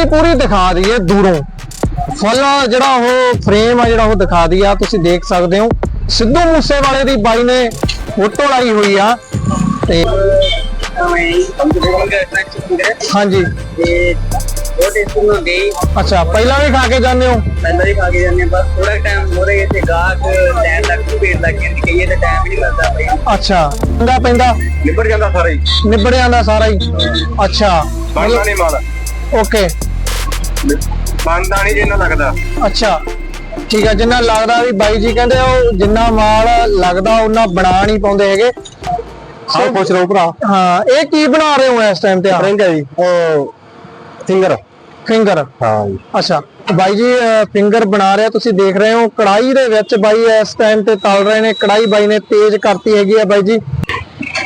ਦੀ ਪੂਰੀ ਦਿਖਾ ਦਈਏ ਦੂਰੋਂ। ਫੁੱਲ ਜਿਹੜਾ ਉਹ ਫਰੇਮ ਆ ਜਿਹੜਾ ਉਹ ਦਿਖਾ ਦਈਏ। ਆ ਤੁਸੀਂ ਦੇਖ ਸਕਦੇ ਹੋ। ਸਿੱਧੂ ਮੂਸੇਵਾਲੇ ਦੀ ਬਾਈ ਨੇ ਫੋਟੋ ਲਾਈ ਹੋਈ ਆ। ਤੇ ਹਾਂਜੀ। ਤੇ ਅੱਛਾ ਪਹਿਲਾਂ ਵੀ ਖਾ ਕੇ ਜਾਂਦੇ ਹੋ? ਪਹਿਲਾਂ ਹੀ ਖਾ ਕੇ ਜਾਂਦੇ ਬਸ ਥੋੜਾ ਟਾਈਮ ਹੋ ਰਿਹਾ ਇੱਥੇ ਗਾਹਕ ਲੈਣ ਲੱਗ ਪਈ ਭੀੜ ਲੱਗ ਕਹੀਏ ਤਾਂ ਟਾਈਮ ਨਹੀਂ ਬਈ। ਅੱਛਾ ਚੰਗਾ ਪੈਂਦਾ। ਨਿਬੜ ਜਾਂਦਾ ਸਾਰਾ ਹੀ। ਨਿਬੜ ਜਾਂਦਾ ਸਾਰਾ ਹੀ। ਅੱਛਾ। ਨਹੀਂ ਓਕੇ। ਨਹੀਂ ਜਿੰਨਾ ਲੱਗਦਾ। ਅੱਛਾ ਠੀਕ ਆ ਜਿੰਨਾ ਲੱਗਦਾ ਵੀ ਬਾਈ ਜੀ ਕਹਿੰਦੇ ਉਹ ਜਿੰਨਾ ਮਾਲ ਲੱਗਦਾ ਉਹਨਾਂ ਬਣਾ ਨਹੀਂ ਪਾਉਂਦੇ ਹੈਗੇ। ਆਹ ਪੁੱਛ ਲਓ ਭਰਾ। ਹਾਂ ਇਹ ਕੀ ਬਣਾ ਰਹੇ ਹੋ ਇਸ ਟਾਈਮ ਤੇ ਫਰੈਂਕ ਹੈ ਜੀ। ਉਹ ਫਿੰਗਰ। ਫਿੰਗਰ। ਹਾਂ ਜੀ। ਅੱਛਾ ਬਾਈ ਜੀ ਫਿੰਗਰ ਬਣਾ ਰਿਹਾ ਤੁਸੀਂ ਦੇਖ ਰਹੇ ਹੋ ਕੜਾਈ ਦੇ ਵਿੱਚ ਬਾਈ ਇਸ ਟਾਈਮ ਤੇ ਤਲ ਰਹੇ ਨੇ ਕੜਾਈ ਬਾਈ ਨੇ ਤੇਜ਼ ਕਰਤੀ ਹੈਗੀ ਆ ਬਾਈ ਜੀ।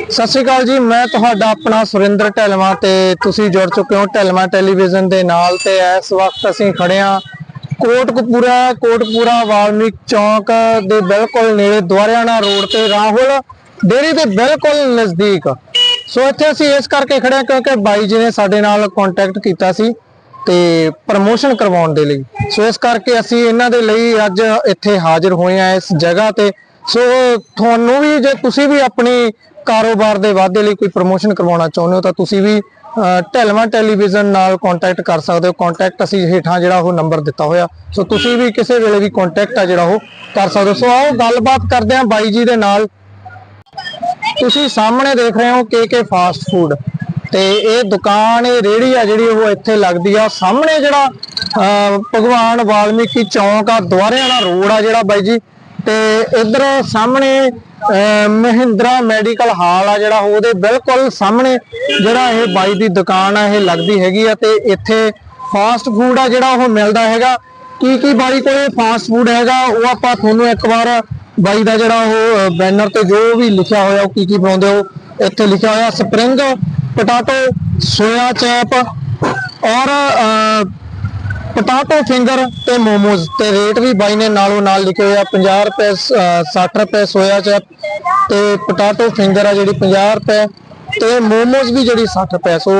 ਸਤਿ ਸ਼੍ਰੀ ਅਕਾਲ ਜੀ, ਮੈਂ ਤੁਹਾਡਾ ਆਪਣਾ ਸੁਰਿੰਦਰ ਢਲਵਾ ਤੇ ਤੁਸੀਂ ਜੁੜ ਚੁੱਕੇ ਹੋ ਢਲਵਾ ਟੈਲੀਵਿਜ਼ਨ ਦੇ ਨਾਲ ਤੇ ਇਸ ਵਕਤ ਅਸੀਂ ਖੜੇ ਆ ਕੋਟਕਪੂਰਾ ਕੋਟਕਪੂਰਾ ਵਾਲਮੀਕ ਚੌਂਕ ਦੇ ਬਿਲਕੁਲ ਨੇੜੇ ਦੁਆਰਿਆਣਾ ਰੋਡ ਤੇ ਰਾਹੁਲ ਡੇਰੀ ਦੇ ਬਿਲਕੁਲ ਨਜ਼ਦੀਕ। ਸੋ ਇੱਥੇ ਅਸੀਂ ਇਸ ਕਰਕੇ ਖੜੇ ਹਾਂ ਕਿਉਂਕਿ ਬਾਈ ਜੀ ਨੇ ਸਾਡੇ ਨਾਲ ਕੰਟੈਕਟ ਕੀਤਾ ਸੀ ਤੇ ਪ੍ਰਮੋਸ਼ਨ ਕਰਵਾਉਣ ਦੇ ਲਈ। ਸੋ ਇਸ ਕਰਕੇ ਅਸੀਂ ਇਹਨਾਂ ਦੇ ਲਈ ਅੱਜ ਇੱਥੇ ਹਾਜ਼ਰ ਹੋਏ ਆ ਇਸ ਜਗ੍ਹਾ ਤੇ। ਸੋ ਤੁਹਾਨੂੰ ਵੀ ਜੇ ਤੁਸੀਂ ਵੀ ਆਪਣੀ ਕਾਰੋਬਾਰ ਦੇ ਵਾਧੇ ਲਈ ਕੋਈ ਪ੍ਰਮੋਸ਼ਨ ਕਰਵਾਉਣਾ ਚਾਹੁੰਦੇ ਹੋ ਤਾਂ ਤੁਸੀਂ ਵੀ ਅਹ, ਟੈਲੀਵਿਜ਼ਨ ਨਾਲ ਕੰਟੈਕਟ ਕਰ ਸਕਦੇ ਹੋ। ਕੰਟੈਕਟ ਅਸੀਂ ਹੇਠਾਂ ਜਿਹੜਾ ਉਹ ਨੰਬਰ ਦਿੱਤਾ ਹੋਇਆ। ਸੋ ਤੁਸੀਂ ਵੀ ਕਿਸੇ ਵੇਲੇ ਵੀ ਕੰਟੈਕਟ ਆ ਜਿਹੜਾ ਉਹ ਕਰ ਸਕਦੇ ਹੋ। ਸੋ ਆਓ ਗੱਲਬਾਤ ਕਰਦੇ ਹਾਂ ਬਾਈ ਜੀ ਦੇ ਨਾਲ। ਤੁਸੀਂ ਸਾਹਮਣੇ ਦੇਖ ਰਹੇ ਹੋ ਕੇ ਫਾਸਟ ਫੂਡ ਤੇ ਇਹ ਦੁਕਾਨ ਇਹ ਰੇੜੀ ਆ ਜਿਹੜੀ ਉਹ ਇੱਥੇ ਲੱਗਦੀ ਆ। ਸਾਹਮਣੇ ਜਿਹੜਾ ਅਹ, ਭਗਵਾਨ ਵਾਲਮੀਕੀ ਚੌਂਕ ਆ ਦੁਆਰਿਆਣਾ ਰੋਡ ਆ ਜਿਹੜਾ ਬਾਈ ਜੀ। ਤੇ ਇਧਰ ਸਾਹਮਣੇ ਮਹਿੰਦਰਾ ਮੈਡੀਕਲ ਹਾਲ ਆ ਜਿਹੜਾ ਉਹਦੇ ਬਿਲਕੁਲ ਸਾਹਮਣੇ ਜਿਹੜਾ ਇਹ ਬਾਈ ਦੀ ਦੁਕਾਨ ਆ, ਇਹ ਲੱਗਦੀ ਹੈਗੀ ਆ ਤੇ ਇੱਥੇ ਫਾਸਟ ਫੂਡ ਆ ਜਿਹੜਾ ਉਹ ਮਿਲਦਾ ਹੈਗਾ। ਕੀ ਕੀ ਬਾਈ ਕੋਲੇ ਫਾਸਟ ਫੂਡ ਹੈਗਾ, ਉਹ ਆਪਾਂ ਤੁਹਾਨੂੰ ਇੱਕ ਵਾਰ ਬਾਈ ਦਾ ਜਿਹੜਾ ਉਹ ਬੈਨਰ ਤੇ ਜੋ ਵੀ ਲਿਖਿਆ ਹੋਇਆ, ਉਹ ਕੀ ਕੀ ਪਾਉਂਦੇ ਹੋ, ਇੱਥੇ ਲਿਖਿਆ ਹੋਇਆ ਸਪਰਿੰਗ ਪਟਾਟੋ ਸੋਇਆ ਚੈਪ ਔਰ ਪਟਾਟੋ ਫਿੰਗਰ ਤੇ ਮੋਮੋਜ਼ ਤੇ ਰੇਟ ਵੀ ਬਾਈ ਨੇ ਨਾਲੋਂ ਨਾਲ ਲਿਖੇ ਹੋਇਆ 50 ਰੁਪਏ ਅਹ, 60 ਰੁਪਏ ਸੋਇਆ ਚੈਪ ਤੇ ਪਟਾਟੋ ਫਿੰਗਰ ਆ ਜਿਹੜੀ 50 ਰੁਪਏ ਤੇ ਮੋਮੋਜ਼ ਵੀ ਜਿਹੜੀ 60 ਰੁਪਏ ਸੋ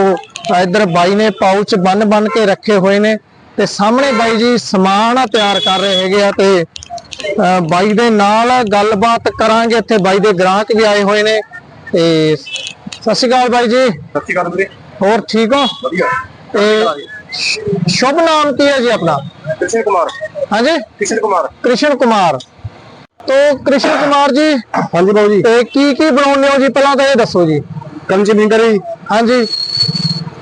ਇਧਰ ਬਾਈ ਨੇ ਪਾਊਚ ਬੰਨ ਬੰਨ ਕੇ ਰੱਖੇ ਹੋਏ ਨੇ ਤੇ ਸਾਹਮਣੇ ਬਾਈ ਜੀ ਸਮਾਨ ਆ ਤਿਆਰ ਕਰ ਰਹੇ ਹੈਗੇ ਆ ਤੇ ਬਾਈ ਦੇ ਨਾਲ ਗੱਲਬਾਤ ਕਰਾਂਗੇ। ਇੱਥੇ ਬਾਈ ਦੇ ਗ੍ਰਾਹਕ ਵੀ ਆਏ ਹੋਏ ਨੇ ਤੇ ਸਤਿ ਸ਼੍ਰੀ ਅਕਾਲ ਬਾਈ ਜੀ। ਸਤਿ ਸ਼੍ਰੀ ਅਕਾਲ ਵੀਰੇ। ਹੋਰ ਠੀਕ ਹੋ? ਵਧੀਆ। ਤੇ ਸ਼ੁਭ ਨਾਮ ਕੀ ਹੈ ਜੀ ਆਪਣਾ? ਕ੍ਰਿਸ਼ਨ ਕੁਮਾਰ। ਹਾਂਜੀ? ਕ੍ਰਿਸ਼ਨ ਕੁਮਾਰ। ਕ੍ਰਿਸ਼ਨ ਕੁਮਾਰ। ਤੋ ਕ੍ਰਿਸ਼ਨ ਕੁਮਾਰ ਜੀ ਹਾਂਜੀ ਬਾਬੂ ਜੀ। ਤੇ ਕੀ ਕੀ ਬਣਾਉਂਦੇ ਹੋ ਜੀ? ਪਹਿਲਾਂ ਤਾਂ ਇਹ ਦੱਸੋ ਜੀ। ਕੰਚੀ ਫਿੰਗਰ ਜੀ। ਹਾਂਜੀ।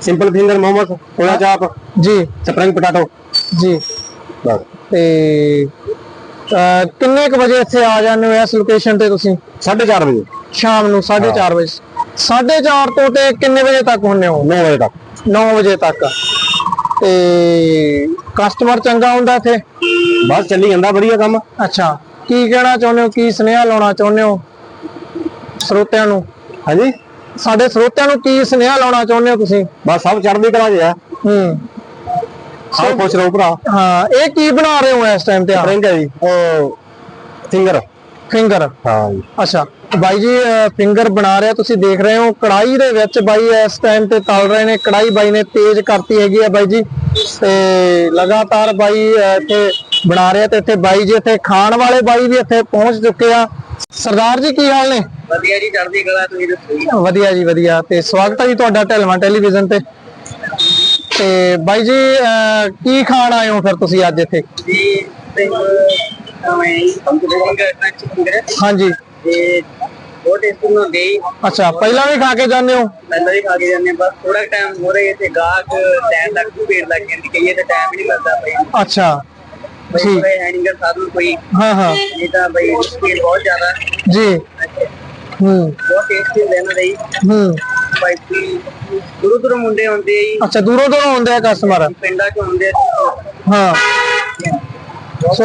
ਸਿੰਪਲ ਫਿੰਗਰ ਮੋਮੋਸ ਕੋਲਾ ਚਾਪ ਜੀ। Spring potato. ਜੀ। ਬਸ। ਤੇ ਅਹ, ਕਿੰਨੇ ਕੁ ਵਜੇ ਇੱਥੇ ਆ ਜਾਂਦੇ ਹੋ ਇਸ ਲੋਕੇਸ਼ਨ ਤੇ ਤੁਸੀਂ? 4:30 ਵਜੇ। ਸ਼ਾਮ ਨੂੰ 4:30 ਵਜੇ। 4:30 ਤੋਂ ਤੇ ਕਿੰਨੇ ਵਜੇ ਤੱਕ ਹੁੰਨੇ ਹੋ? 9 ਵਜੇ ਤੱਕ। 9 ਵਜੇ ਤੱਕ। ਤੇ ਕਸਟਮਰ ਚੰਗਾ ਹੁੰਦਾ ਇੱਥੇ? ਬਸ ਚੱਲੀ ਜਾਂਦਾ ਵਧੀਆ ਕੰਮ। ਅੱਛਾ ਕੀ ਕਹਿਣਾ ਚਾਹੁੰਦੇ ਹੋ ਕੀ ਸੁਨੇਹਾ ਲਾਉਣਾ ਚਾਹੁੰਦੇ ਹੋ ਸਰੋਤਿਆਂ ਨੂੰ? ਹਾਂਜੀ? ਸਾਡੇ ਸਰੋਤਿਆਂ ਨੂੰ ਕੀ ਸੁਨੇਹਾ ਲਾਉਣਾ ਚਾਹੁੰਦੇ ਹੋ ਤੁਸੀਂ? ਬਸ ਸਭ ਚੜ੍ਹਦੀ ਕਲਾ ਚ ਆ। ਹੂੰ। ਆਹ ਪੁੱਛ ਲਓ ਭਰਾ। ਹਾਂ ਇਹ ਕੀ ਬਣਾ ਰਹੇ ਹੋ ਇਸ ਟਾਈਮ ਤੇ ਫਰੈਂਕ ਹੈ ਜੀ ਉਹ ਫਿੰਗਰ। ਫਿੰਗਰ? ਹਾਂ ਜੀ। ਅੱਛਾ। ਬਾਈ ਜੀ ਫਿੰਗਰ ਬਣਾ ਰਿਹਾ ਤੁਸੀਂ ਦੇਖ ਰਹੇ ਹੋ ਕੜਾਈ ਦੇ ਵਿੱਚ ਬਾਈ ਇਸ ਟਾਈਮ ਤੇ ਤਲ ਰਹੇ ਨੇ ਕੜਾਈ ਬਾਈ ਨੇ ਤੇਜ਼ ਕਰਤੀ ਹੈਗੀ ਆ ਬਾਈ ਜੀ। ਤੇ ਲਗਾਤਾਰ ਬਾਈ ਇੱਥੇ ਬਣਾ ਰਿਹਾ ਤੇ ਇੱਥੇ ਬਾਈ ਜੀ ਇੱਥੇ ਖਾਣ ਵਾਲੇ ਬਾਈ ਵੀ ਇੱਥੇ ਪਹੁੰਚ ਚੁੱਕੇ ਆ। ਸਰਦਾਰ ਜੀ ਕੀ ਹਾਲ ਨੇ? ਵਧੀਆ ਜੀ ਚੜ੍ਹਦੀ ਕਲਾ ਤੁਸੀਂ ਦੱਸੋ ਜੀ। ਵਧੀਆ ਜੀ ਵਧੀਆ। ਤੇ ਸਵਾਗਤ ਹੈ ਜੀ ਤੁਹਾਡਾ ਢਲਵਾਂ ਟੈਲੀਵਿਜ਼ਨ ਤੇ। ਤੇ ਬਾਈ ਜੀ ਕੀ ਖਾਣ ਆਏ ਹੋ ਫਿਰ ਤੁਸੀਂ ਅੱਜ ਇੱਥੇ? ਜੀ ਹਾਂਜੀ। ਤੇ ਉਹ ਟੇਸਟੀ ਹੁੰਦੇ ਅੱਛਾ ਪਹਿਲਾਂ ਵੀ ਖਾ ਕੇ ਜਾਂਦੇ ਹੋ? ਪਹਿਲਾਂ ਹੀ ਖਾ ਕੇ ਜਾਂਦੇ ਹਾਂ, ਬਸ ਥੋੜਾ ਟਾਈਮ ਹੋ ਰਿਹਾ ਇੱਥੇ ਗਾਹਕ ਲੈਣ ਲੱਗ ਪਈ ਭੀੜ ਲੱਗ ਜਾਂਦੀ ਕਹੀਏ ਤਾਂ ਟਾਈਮ ਹੀ ਨਹੀਂ ਮਿਲਦਾ ਬਈ। ਅੱਛਾ ਠੀਕ। ਕੋਈ ਹੈ ਨਹੀਂ ਗਾ ਸਾਧਨ ਕੋਈ। ਹਾਂ ਹਾਂ। ਨਹੀਂ ਤਾਂ ਬਈ ਸਪੀਡ ਬਹੁਤ ਜ਼ਿਆਦਾ। ਜੀ। ਹੂੰ। ਬਹੁਤ ਟੇਸਟੀ ਹੁੰਦੇ ਇਹਨਾਂ ਦੇ ਹੀ। ਭਾਈ ਦੂਰੋਂ ਦੂਰੋਂ ਮੁੰਡੇ ਆਉਂਦੇ ਆ ਜੀ। ਅੱਛਾ ਦੂਰੋਂ ਦੂਰੋਂ ਆਉਂਦੇ ਆ ਕਸਟਮਰ ਪਿੰਡਾਂ ਚ ਹੁੰਦੇ ਹਾਂ। ਸੋ,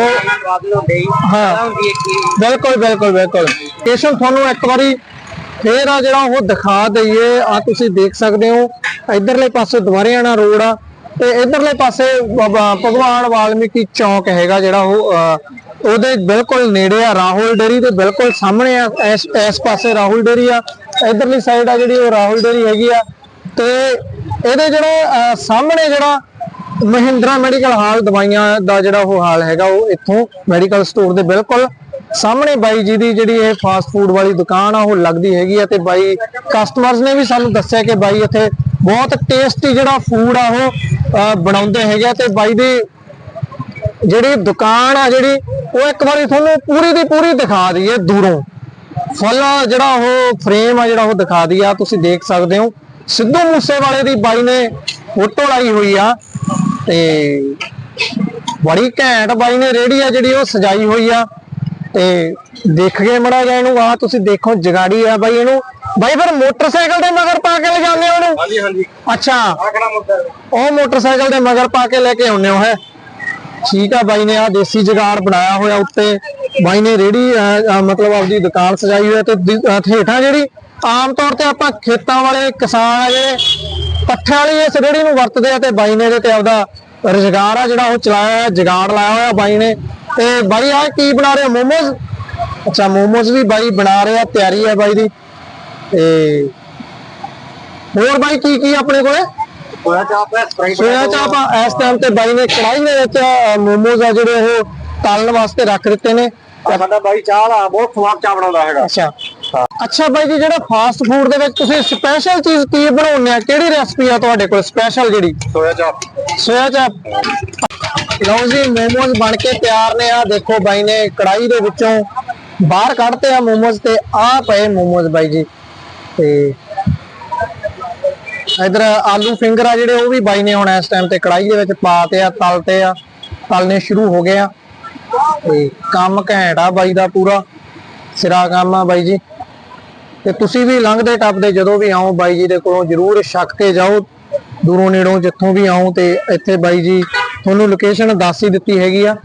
ਹਾਂ। ਬਿਲਕੁਲ ਬਿਲਕੁਲ ਬਿਲਕੁਲ। ਕੇਸ਼ਵ, ਤੁਹਾਨੂੰ ਇੱਕ ਵਾਰੀ ਫੇਰ ਆ ਜਿਹੜਾ ਉਹ ਦਿਖਾ ਦਈਏ। ਆ ਤੁਸੀਂ ਦੇਖ ਸਕਦੇ ਹੋ, ਇਧਰਲੇ ਪਾਸੇ ਦੁਆਰਿਆਣਾ ਰੋਡ ਆ ਤੇ ਇਧਰਲੇ ਪਾਸੇ ਭਗਵਾਨ ਵਾਲਮੀਕੀ ਚੌਂਕ ਹੈਗਾ ਜਿਹੜਾ ਉਹ ਉਹਦੇ ਬਿਲਕੁਲ ਨੇੜੇ ਆ ਰਾਹੁਲ ਡੇਰੀ ਦੇ ਬਿਲਕੁਲ ਸਾਹਮਣੇ ਆ ਇਸ ਇਸ ਪਾਸੇ ਰਾਹੁਲ ਡੇਰੀ ਆ। ਇਧਰਲੀ ਸਾਈਡ ਆ ਜਿਹੜੀ ਉਹ ਰਾਹੁਲ ਡੇਰੀ ਹੈਗੀ ਆ। ਤੇ ਇਹਦੇ ਜਿਹੜਾ ਸਾਹਮਣੇ ਜਿਹੜਾ ਮਹਿੰਦਰਾ ਮੈਡੀਕਲ ਹਾਲ ਦਵਾਈਆਂ ਦਾ ਜਿਹੜਾ ਉਹ ਹਾਲ ਹੈਗਾ, ਉਹ ਇੱਥੋਂ ਮੈਡੀਕਲ ਸਟੋਰ ਦੇ ਬਿਲਕੁਲ ਸਾਹਮਣੇ ਬਾਈ ਜੀ ਦੀ ਜਿਹੜੀ ਇਹ ਫਾਸਟ ਫੂਡ ਵਾਲੀ ਦੁਕਾਨ ਆ, ਉਹ ਲੱਗਦੀ ਹੈਗੀ ਆ ਤੇ ਬਾਈ ਕਸਟਮਰਸ ਨੇ ਵੀ ਸਾਨੂੰ ਦੱਸਿਆ ਕਿ ਬਾਈ ਇੱਥੇ ਬਹੁਤ ਟੇਸਟੀ ਜਿਹੜਾ ਫੂਡ ਆ, ਉਹ ਬਣਾਉਂਦੇ ਹੈਗੇ ਆ ਤੇ ਬਾਈ ਦੀ ਜਿਹੜੀ ਦੁਕਾਨ ਆ ਜਿਹੜੀ, ਉਹ ਇੱਕ ਵਾਰੀ ਤੁਹਾਨੂੰ ਪੂਰੀ ਦੀ ਪੂਰੀ ਦਿਖਾ ਦਈਏ ਦੂਰੋਂ। ਫੁੱਲ ਜਿਹੜਾ ਉਹ ਫਰੇਮ ਆ, ਜਿਹੜਾ ਉਹ ਦਿਖਾ ਦਈਏ ਆ ਤੁਸੀਂ ਦੇਖ ਸਕਦੇ ਹੋ। ਸਿੱਧੂ ਮੂਸੇਵਾਲੇ ਦੀ ਬਾਈ ਨੇ ਫੋਟੋ ਲਾਈ ਹੋਈ ਆ। ਤੇ ਬੜੀ ਘੈਂਟ ਬਾਈ ਨੇ ਰੇੜੀ ਆ ਜਿਹੜੀ ਉਹ ਸਜਾਈ ਹੋਈ ਆ। ਤੇ ਦੇਖ ਕੇ ਮੜਾ ਜਾ ਇਹਨੂੰ ਆ ਤੁਸੀਂ ਦੇਖੋ ਜਗਾੜੀ ਆ ਬਾਈ ਇਹਨੂੰ। ਬਾਈ ਫਿਰ ਮੋਟਰਸਾਈਕਲ ਦੇ ਮਗਰ ਪਾ ਕੇ ਲਿਜਾਉਂਦੇ ਹੋ ਉਹਨੂੰ ਹਾਂਜੀ ਹਾਂਜੀ। ਅੱਛਾ। ਉਹ ਮੋਟਰਸਾਈਕਲ ਦੇ ਮਗਰ ਪਾ ਕੇ ਲੈ ਕੇ ਆਉਂਦੇ ਹੋ ਹੈ। ਠੀਕ ਆ ਬਾਈ ਨੇ ਆ ਦੇਸੀ ਜੁਗਾੜ ਬਣਾਇਆ ਹੋਇਆ ਉੱਤੇ। ਬਾਈ ਨੇ ਰੇੜੀ ਮਤਲਬ ਆਪਦੀ ਦੁਕਾਨ ਸਜਾਈ ਹੋਈ ਹੈ ਤੇ ਹੇਠਾਂ ਜਿਹੜੀ ਆਮ ਤੌਰ ਤੇ ਆਪਾਂ ਖੇਤਾਂ ਵਾਲੇ ਕਿਸਾਨ ਆ ਜਿਹੜੇ ਪੱਠਿਆਂ ਵਾਲੀ ਇਸ ਰੇੜੀ ਨੂੰ ਵਰਤਦੇ ਆ ਤੇ ਬਾਈ ਨੇ ਇਹਦੇ ਤੇ ਆਪਦਾ ਰੁਜ਼ਗਾਰ ਆ ਜਿਹੜਾ ਉਹ ਚਲਾਇਆ ਹੋਇਆ ਜੁਗਾੜ ਲਾਇਆ ਹੋਇਆ ਬਾਈ ਨੇ। ਤੇ ਬਾਈ ਆ ਕੀ ਬਣਾ ਰਹੇ ਮੋਮੋਜ਼? ਅੱਛਾ ਮੋਮੋਜ਼ ਵੀ ਬਾਈ ਬਣਾ ਰਹੇ ਤਿਆਰੀ ਆ ਬਾਈ ਦੀ। ਤੇ ਹੋਰ ਬਾਈ ਕੀ ਕੀ ਆਪਣੇ ਕੋਲੇ? ਚਾਪ ਹੈ ਸੋਇਆ ਚਾਪ ਆ, ਇਸ ਟਾਈਮ ਤੇ ਬਾਈ ਨੇ ਕੜਾਈ ਦੇ ਵਿੱਚ ਮੋਮੋਜ਼ ਆ ਜਿਹੜੇ ਉਹ ਤਲਣ ਵਾਸਤੇ ਰੱਖ ਦਿੱਤੇ ਨੇ। ਸਾਡਾ ਬਾਈ ਚਾਹ ਵਾਲਾ ਬਹੁਤ ਸਵਾਦ ਚਾਹ ਬਣਾਉਂਦਾ ਹੈਗਾ। ਅੱਛਾ। ਅੱਛਾ। ਬਾਈ ਜੀ ਜਿਹੜਾ ਫਾਸਟ ਫੂਡ ਦੇ ਵਿੱਚ ਤੁਸੀਂ ਸਪੈਸ਼ਲ ਚੀਜ਼ ਕੀ ਬਣਾਉਂਦੇ ਆ? ਕਿਹੜੀ ਰੈਸਪੀ ਆ ਤੁਹਾਡੇ ਕੋਲ ਸਪੈਸ਼ਲ ਜਿਹੜੀ? ਸੋਇਆ ਚਾਪ। ਸੋਇਆ ਚਾਪ। ਲਓ ਜੀ ਮੋਮੋਜ਼ ਬਣ ਕੇ ਤਿਆਰ ਨੇ। ਆ ਦੇਖੋ ਬਾਈ ਨੇ ਕੜਾਈ ਦੇ ਵਿੱਚੋਂ ਬਾਹਰ ਕੱਢਤੇ ਆ ਮੋਮੋਜ਼ ਤੇ ਆ ਪਏ ਮੋਮੋਜ਼ ਬਾਈ ਜੀ। ਤੇ ਇਧਰ ਆਲੂ ਫਿੰਗਰ ਆ ਜਿਹੜੇ ਉਹ ਵੀ ਬਾਈ ਨੇ ਹੁਣ ਇਸ ਟਾਈਮ ਤੇ ਕੜਾਈ ਦੇ ਵਿੱਚ ਪਾਤੇ ਆ ਤਲਤੇ ਆ। ਤਲਨੇ ਸ਼ੁਰੂ ਹੋ ਗਏ ਆ। ਤੇ ਕੰਮ ਘੈਂਟ ਆ ਬਾਈ ਦਾ ਪੂਰਾ। ਸਿਰਾ ਕੰਮ ਆ ਬਾਈ ਜੀ। ਤੇ ਤੁਸੀਂ ਵੀ ਲੰਘਦੇ ਟੱਪਦੇ ਜਦੋਂ ਵੀ ਆਓ ਬਾਈ ਜੀ ਦੇ ਕੋਲੋਂ ਜਰੂਰ ਛੱਕ ਕੇ ਜਾਓ। ਦੂਰੋਂ ਨੇੜੋਂ ਜਿੱਥੋਂ ਵੀ ਆਓ ਤੇ ਇੱਥੇ ਬਾਈ ਜੀ ਤੁਹਾਨੂੰ ਲੋਕੇਸ਼ਨ ਦੱਸ ਹੀ ਦਿੱਤੀ ਹੈਗੀ ਆ।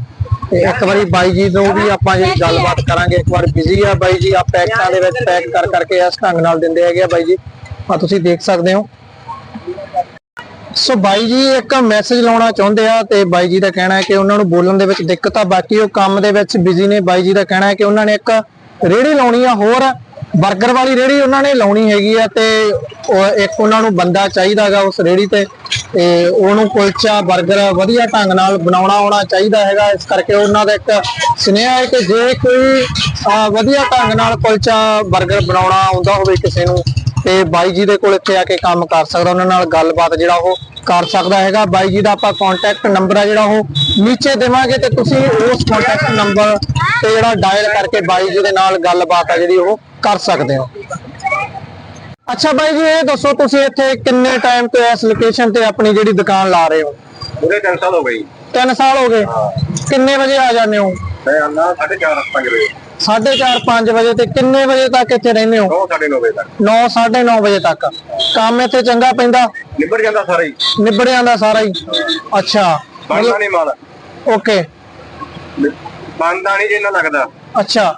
ਤੇ ਇੱਕ ਵਾਰੀ ਬਾਈ ਜੀ ਤੋਂ ਵੀ ਆਪਾਂ ਜਿਹੜੀ ਗੱਲਬਾਤ ਕਰਾਂਗੇ, ਇੱਕ ਵਾਰ ਬਿਜ਼ੀ ਆ ਬਾਈ ਜੀ ਆ ਪੈਕਟਾਂ ਦੇ ਵਿੱਚ ਪੈਕ ਕਰ ਕਰਕੇ ਇਸ ਢੰਗ ਨਾਲ ਦਿੰਦੇ ਹੈਗੇ ਆ ਬਾਈ ਜੀ। ਆ ਤੁਸੀਂ ਦੇਖ ਸਕਦੇ ਹੋ। ਸੋ ਬਾਈ ਜੀ ਇੱਕ ਮੈਸੇਜ ਲਾਉਣਾ ਚਾਹੁੰਦੇ ਆ ਤੇ ਬਾਈ ਜੀ ਦਾ ਕਹਿਣਾ ਹੈ ਕਿ ਉਹਨਾਂ ਨੂੰ ਬੋਲਣ ਦੇ ਵਿੱਚ ਦਿੱਕਤ ਆ। ਬਾਕੀ ਉਹ ਕੰਮ ਦੇ ਵਿੱਚ ਬਿਜ਼ੀ ਨੇ। ਬਾਈ ਜੀ ਦਾ ਕਹਿਣਾ ਹੈ ਕਿ ਉਹਨਾਂ ਨੇ ਇੱਕ ਰੇੜੀ ਲਾਉਣੀ ਆ ਹੋਰ। ਬਰਗਰ ਵਾਲੀ ਰੇੜੀ ਉਹਨਾਂ ਨੇ ਲਾਉਣੀ ਹੈਗੀ ਆ ਤੇ ਇੱਕ ਉਹਨਾਂ ਨੂੰ ਬੰਦਾ ਚਾਹੀਦਾਗਾ ਉਸ ਰੇੜੀ ਤੇ ਤੇ ਉਹਨੂੰ ਕੁਲਚਾ 버ਗਰ ਵਧੀਆ ਢੰਗ ਨਾਲ ਬਣਾਉਣਾ ਆਉਣਾ ਚਾਹੀਦਾ ਹੈਗਾ। ਇਸ ਕਰਕੇ ਉਹਨਾਂ ਦਾ ਇੱਕ ਸੁਨੇਹਾ ਹੈ ਕਿ ਜੇ ਕੋਈ ਵਧੀਆ ਢੰਗ ਨਾਲ ਕੁਲਚਾ, ਬਰਗਰ ਬਣਾਉਣਾ ਆਉਂਦਾ ਹੋਵੇ ਕਿਸੇ ਨੂੰ, ਤੇ ਬਾਈ ਜੀ ਦੇ ਕੋਲ ਇੱਥੇ ਆ ਕੇ ਕੰਮ ਕਰ ਸਕਦਾ, ਉਹਨਾਂ ਨਾਲ ਗੱਲਬਾਤ ਜਿਹੜਾ ਉਹ ਕਰ ਸਕਦਾ ਹੈਗਾ। ਬਾਈ ਜੀ ਦਾ ਆਪਾਂ ਕੰਟੈਕਟ ਨੰਬਰ ਆ ਜਿਹੜਾ ਉਹ ਨੀਚੇ ਦੇਵਾਂਗੇ ਤੇ ਤੁਸੀਂ ਉਸ ਕੰਟੈਕਟ ਨੰਬਰ ਤੇ ਜਿਹੜਾ ਡਾਇਲ ਕਰਕੇ ਬਾਈ ਜੀ ਦੇ ਨਾਲ ਗੱਲਬਾਤ ਆ ਜਿਹੜੀ ਉਹ ਕਰ ਸਕਦੇ ਹੋ। ਅੱਛਾ ਬਾਈ ਜੀ ਇਹ ਦੱਸੋ ਤੁਸੀਂ ਇੱਥੇ ਕਿੰਨੇ ਟਾਈਮ ਤੋਂ ਇਸ ਲੋਕੇਸ਼ਨ ਤੇ ਆਪਣੀ ਜਿਹੜੀ ਦੁਕਾਨ ਲਾ ਰਹੇ ਹੋ? ਪੂਰੇ 3 ਸਾਲ ਹੋ ਗਏ 3 ਸਾਲ ਹੋ ਗਏ। ਕਿੰਨੇ ਵਜੇ ਆ ਜਾਂਦੇ ਹੋ? ਮੈਂ ਆਨਾ 4:30 5 ਵਜੇ। 4:30 5 ਵਜੇ ਤੇ ਕਿੰਨੇ ਵਜੇ ਤੱਕ ਇੱਥੇ ਰਹਿੰਦੇ ਹੋ? 9 9:30 ਵਜੇ ਤੱਕ। 9 9:30 ਵਜੇ ਤੱਕ। ਕੰਮ ਇੱਥੇ ਚੰਗਾ ਪੈਂਦਾ? ਨਿਬੜ ਜਾਂਦਾ ਸਾਰਾ ਹੀ। ਨਿਬੜ ਜਾਂਦਾ ਸਾਰਾ ਹੀ। ਅੱਛਾ। ਬਣਦਾ ਨਹੀਂ ਮਾਲ। ਓਕੇ। ਬਣਦਾ ਨਹੀਂ ਜਿੰਨਾ ਲੱਗਦਾ। ਅੱਛਾ।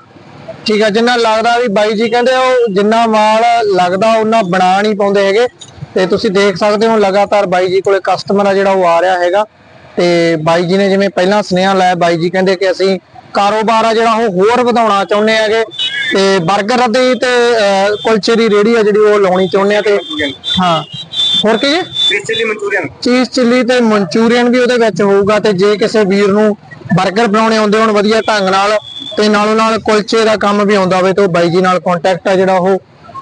ਠੀਕ ਆ ਜਿੰਨਾ ਲੱਗਦਾ ਵੀ ਬਾਈ ਜੀ ਕਹਿੰਦੇ ਉਹ ਜਿੰਨਾ ਮਾਲ ਲੱਗਦਾ ਉਹਨਾਂ ਬਣਾ ਨਹੀਂ ਪਾਉਂਦੇ ਹੈਗੇ। ਤੇ ਤੁਸੀਂ ਦੇਖ ਸਕਦੇ ਹੋ ਲਗਾਤਾਰ ਬਾਈ ਜੀ ਕੋਲੇ ਕਸਟਮਰ ਆ ਜਿਹੜਾ ਉਹ ਆ ਰਿਹਾ ਹੈਗਾ। ਤੇ ਬਾਈ ਜੀ ਨੇ ਜਿਵੇਂ ਪਹਿਲਾਂ ਸੁਨੇਹਾ ਲਾਇਆ ਬਾਈ ਜੀ ਕਹਿੰਦੇ ਕਿ ਅਸੀਂ ਕਾਰੋਬਾਰ ਆ ਜਿਹੜਾ ਉਹ ਹੋਰ ਵਧਾਉਣਾ ਚਾਹੁੰਦੇ ਹੈਗੇ। ਤੇ 버ਗਰ ਦੀ ਤੇ ਕੁਲਚੇ ਦੀ ਰੇੜੀ ਆ ਜਿਹੜੀ ਉਹ ਲਾਉਣੀ ਚਾਹੁੰਦੇ ਆ ਤੇ ਹਾਂ। ਹੋਰ ਕੀ ਜੀ? Cheese chilli Manchurian cheese chilli ਤੇ ਮਨਚੂਰੀਅਨ ਵੀ ਉਹਦੇ ਵਿੱਚ ਹੋਊਗਾ ਤੇ ਜੇ ਕਿਸੇ ਵੀਰ ਨੂੰ 버ਗਰ ਬਣਾਉਣੇ ਆਉਂਦੇ ਹੋਣ ਵਧੀਆ ਢੰਗ ਨਾਲ ਤੇ ਨਾਲੋਂ ਨਾਲ ਕੁਲਚੇ ਦਾ ਕੰਮ ਵੀ ਆਉਂਦਾ ਹੋਵੇ ਤੇ ਉਹ ਬਾਈ ਜੀ ਨਾਲ ਕੰਟੈਕਟ ਆ ਜਿਹੜਾ ਉਹ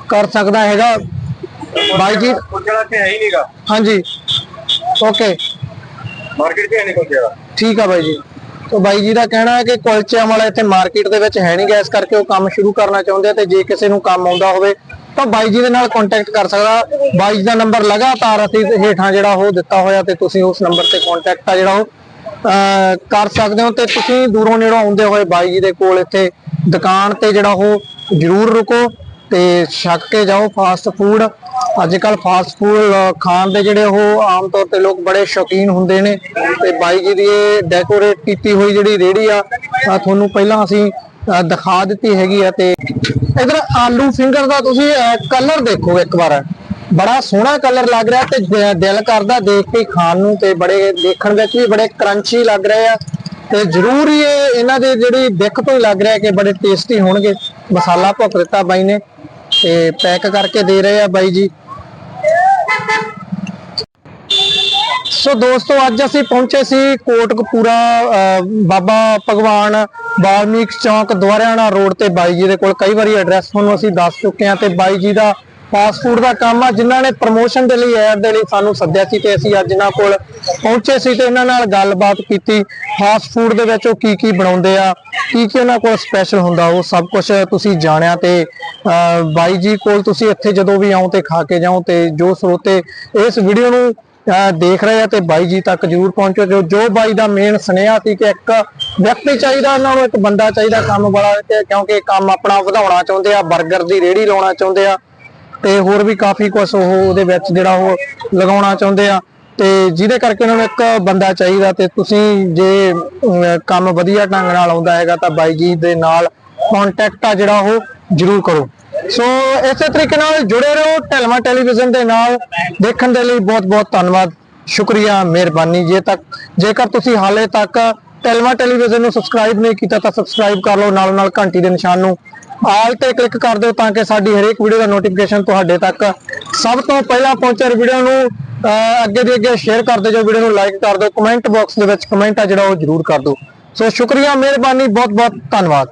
ਕਰ ਸਕਦਾ ਹੈਗਾ। ਬਾਈ ਜੀ? ਕੁਲਚਾ ਤੇ ਹੈ ਹੀ ਨਹੀਂਗਾ ਹਾਂਜੀ। ਓਕੇ ਮਾਰਕੀਟ 'ਚ ਹੈ ਨਹੀਂ ਕੁਲਚਾ। ਠੀਕ ਆ ਬਾਈ ਜੀ। ਤੋਂ ਬਾਈ ਜੀ ਦਾ ਕਹਿਣਾ ਹੈ ਕਿ ਕੁਲਚਿਆਂ ਵਾਲਾ ਇੱਥੇ ਮਾਰਕੀਟ ਦੇ ਵਿੱਚ ਹੈ ਨਹੀਂ ਗਾ ਇਸ ਕਰਕੇ ਉਹ ਕੰਮ ਸ਼ੁਰੂ ਕਰਨਾ ਚਾਹੁੰਦੇ ਆ ਤੇ ਜੇ ਕਿਸੇ ਨੂੰ ਕੰਮ ਆਉਂਦਾ ਹੋਵੇ ਤਾਂ ਬਾਈ ਜੀ ਦੇ ਨਾਲ ਕੰਟੈਕਟ ਕਰ ਸਕਦਾ। ਬਾਈ ਜੀ ਦਾ ਨੰਬਰ ਲਗਾਤਾਰ ਅਸੀਂ ਹੇਠਾਂ ਜਿਹੜਾ ਉਹ ਦਿੱਤਾ ਹੋਇਆ ਤੇ ਤੁਸੀਂ ਉਸ ਨੰਬਰ ਤੇ ਕੰਟੈਕਟ ਆ ਜਿਹੜਾ ਉਹ ਕਰ ਸਕਦੇ ਹੋ ਤੇ ਤੁਸੀਂ ਦੂਰੋਂ ਨੇੜੋਂ ਆਉਂਦੇ ਹੋਏ ਬਾਈ ਜੀ ਦੇ ਕੋਲ ਇੱਥੇ ਦੁਕਾਨ ਤੇ ਜਿਹੜਾ ਉਹ ਜ਼ਰੂਰ ਰੁਕੋ ਤੇ ਛੱਕ ਕੇ ਜਾਓ ਫਾਸਟ ਫੂਡ ਅੱਜ ਕੱਲ ਫਾਸਟ ਫੂਡ ਖਾਣ ਦੇ ਜਿਹੜੇ ਉਹ ਆਮ ਤੌਰ ਤੇ ਲੋਕ ਬੜੇ ਸ਼ੌਕੀਨ ਹੁੰਦੇ ਨੇ ਤੇ ਬਾਈ ਜੀ ਦੀ ਇਹ ਡੈਕੋਰੇਟ ਕੀਤੀ ਹੋਈ ਜਿਹੜੀ ਰੇੜੀ ਆ ਤੁਹਾਨੂੰ ਪਹਿਲਾਂ ਅਸੀਂ ਦਿਖਾ ਦਿੱਤੀ ਹੈਗੀ ਆ ਤੇ ਇਧਰ ਆਲੂ ਫਿੰਗਰ ਦਾ ਤੁਸੀਂ ਕਲਰ ਦੇਖੋ ਇੱਕ ਵਾਰ। ਬੜਾ ਸੋਹਣਾ ਕਲਰ ਲੱਗ ਰਿਹਾ ਤੇ ਦਿਲ ਕਰਦਾ ਦੇਖ ਕੇ ਖਾਣ ਨੂੰ ਤੇ ਬੜੇ ਦੇਖਣ ਵਿੱਚ ਵੀ ਬੜੇ ਕਰੰਚੀ ਲੱਗ ਰਹੇ ਆ। ਤੇ ਜ਼ਰੂਰ ਇਹ ਇਹਨਾਂ ਦੇ ਜਿਹੜੀ ਦਿੱਖ ਤੋਂ ਹੀ ਲੱਗ ਰਿਹਾ ਕਿ ਬੜੇ ਟੇਸਟੀ ਹੋਣਗੇ। ਮਸਾਲਾ ਭੁੱਕ ਦਿੱਤਾ ਬਾਈ ਨੇ ਤੇ ਪੈਕ ਕਰਕੇ ਦੇ ਰਹੇ ਆ ਬਾਈ ਜੀ। ਸੋ ਦੋਸਤੋ, ਅੱਜ ਅਸੀਂ ਪਹੁੰਚੇ ਸੀ ਕੋਟਕਪੂਰਾ ਬਾਬਾ ਭਗਵਾਨ ਵਾਲਮੀਕ ਚੌਂਕ ਦੁਆਰਿਆਣਾ ਰੋਡ ਤੇ ਬਾਈ ਜੀ ਦੇ ਕੋਲ। ਕਈ ਵਾਰੀ ਐਡਰੈਸ ਤੁਹਾਨੂੰ ਅਸੀਂ ਦੱਸ ਚੁੱਕੇ ਹਾਂ ਤੇ ਬਾਈ ਜੀ ਦਾ ਫਾਸਟ ਫੂਡ ਦਾ ਕੰਮ ਆ, ਜਿਨ੍ਹਾਂ ਨੇ ਪ੍ਰਮੋਸ਼ਨ ਦੇ ਲਈ ਐਡ ਦੇ ਲਈ ਸਾਨੂੰ ਸੱਦਿਆ ਸੀ ਤੇ ਅਸੀਂ ਅੱਜ ਇਹਨਾਂ ਕੋਲ ਪਹੁੰਚੇ ਸੀ ਤੇ ਇਹਨਾਂ ਨਾਲ ਗੱਲਬਾਤ ਕੀਤੀ ਫਾਸਟ ਫੂਡ ਦੇ ਵਿੱਚ ਉਹ ਕੀ ਕੀ ਬਣਾਉਂਦੇ ਆ ਕੀ ਕੀ ਉਹਨਾਂ ਕੋਲ ਸਪੈਸ਼ਲ ਹੁੰਦਾ, ਉਹ ਸਭ ਕੁਝ ਤੁਸੀਂ ਜਾਣਿਆ ਤੇ ਬਾਈ ਜੀ ਕੋਲ ਤੁਸੀਂ ਇੱਥੇ ਜਦੋਂ ਵੀ ਆਓ ਤੇ ਖਾ ਕੇ ਜਾਓ ਤੇ ਜੋ ਸਰੋਤੇ ਇਸ ਵੀਡੀਓ ਨੂੰ, ਅਹ, ਦੇਖ ਰਹੇ ਆ ਤੇ ਬਾਈ ਜੀ ਤੱਕ ਜਰੂਰ ਪਹੁੰਚੋ, ਜੋ ਜੋ ਬਾਈ ਦਾ ਮੇਨ ਸੁਨੇਹਾ ਸੀ ਕਿ ਇੱਕ ਵਿਅਕਤੀ ਚਾਹੀਦਾ, ਉਹਨਾਂ ਨੂੰ ਇੱਕ ਬੰਦਾ ਚਾਹੀਦਾ ਕੰਮ ਵਾਲਾ, ਤੇ ਕਿਉਂਕਿ ਕੰਮ ਆਪਣਾ ਵਧਾਉਣਾ ਚਾਹੁੰਦੇ ਆ 버ਗਰ ਦੀ ਰੇਹੜੀ ਲਾਉਣਾ ਚਾਹੁੰਦੇ ਆ ਤੇ ਹੋਰ ਵੀ ਕਾਫੀ ਕੁਝ ਉਹ ਉਹਦੇ ਵਿੱਚ ਜਿਹੜਾ ਉਹ ਲਗਾਉਣਾ ਚਾਹੁੰਦੇ ਆ। ਤੇ ਜਿਹਦੇ ਕਰਕੇ ਉਹਨਾਂ ਨੂੰ ਇੱਕ ਬੰਦਾ ਚਾਹੀਦਾ ਤੇ ਤੁਸੀਂ ਜੇ ਕੰਮ ਵਧੀਆ ਢੰਗ ਨਾਲ ਆਉਂਦਾ ਹੈਗਾ ਤਾਂ ਬਾਈ ਜੀ ਦੇ ਨਾਲ ਕੰਟੈਕਟ ਆ ਜਿਹੜਾ ਉਹ ਜਰੂਰ ਕਰੋ। ਸੋ ਇਸੇ ਤਰੀਕੇ ਨਾਲ ਜੁੜੇ ਰਹੋ ਢਲਮਾ ਟੈਲੀਵਿਜ਼ਨ ਦੇ ਨਾਲ। ਦੇਖਣ ਦੇ ਲਈ ਬਹੁਤ ਬਹੁਤ ਧੰਨਵਾਦ। ਸ਼ੁਕਰੀਆ, ਮਿਹਰਬਾਨੀ। ਜੇ ਤੱਕ, ਜੇਕਰ ਤੁਸੀਂ ਹਾਲੇ ਤੱਕ ਢਲਮਾ ਟੈਲੀਵਿਜ਼ਨ ਨੂੰ ਸਬਸਕ੍ਰਾਈਬ ਨਹੀਂ ਕੀਤਾ ਤਾਂ ਸਬਸਕ੍ਰਾਈਬ ਕਰ ਲਓ। ਨਾਲ ਨਾਲ ਘੰਟੀ ਦੇ ਨਿਸ਼ਾਨ ਨੂੰ ਆਲ ਤੇ ਕਲਿੱਕ ਕਰ ਦਿਓ ਤਾਂ ਕਿ ਸਾਡੀ ਹਰੇਕ ਵੀਡੀਓ ਦਾ ਨੋਟੀਫਿਕੇਸ਼ਨ ਤੁਹਾਡੇ ਤੱਕ ਸਭ ਤੋਂ ਪਹਿਲਾਂ ਪਹੁੰਚੇ ਵੀਡੀਓ ਨੂੰ ਅਹ, ਅੱਗੇ ਦੀ ਅੱਗੇ ਸ਼ੇਅਰ ਕਰ ਦਿਓ ਜੋ ਵੀਡੀਓ ਨੂੰ ਲਾਈਕ ਕਰ ਦਿਓ ਕਮੈਂਟ ਬਾਕਸ ਦੇ ਵਿੱਚ ਕਮੈਂਟ ਆ ਜਿਹੜਾ ਉਹ ਜਰੂਰ ਕਰ ਦਿਓ। ਸੋ ਸ਼ੁਕਰੀਆ ਮਿਹਰਬਾਨੀ ਬਹੁਤ ਬਹੁਤ ਧੰਨਵਾਦ।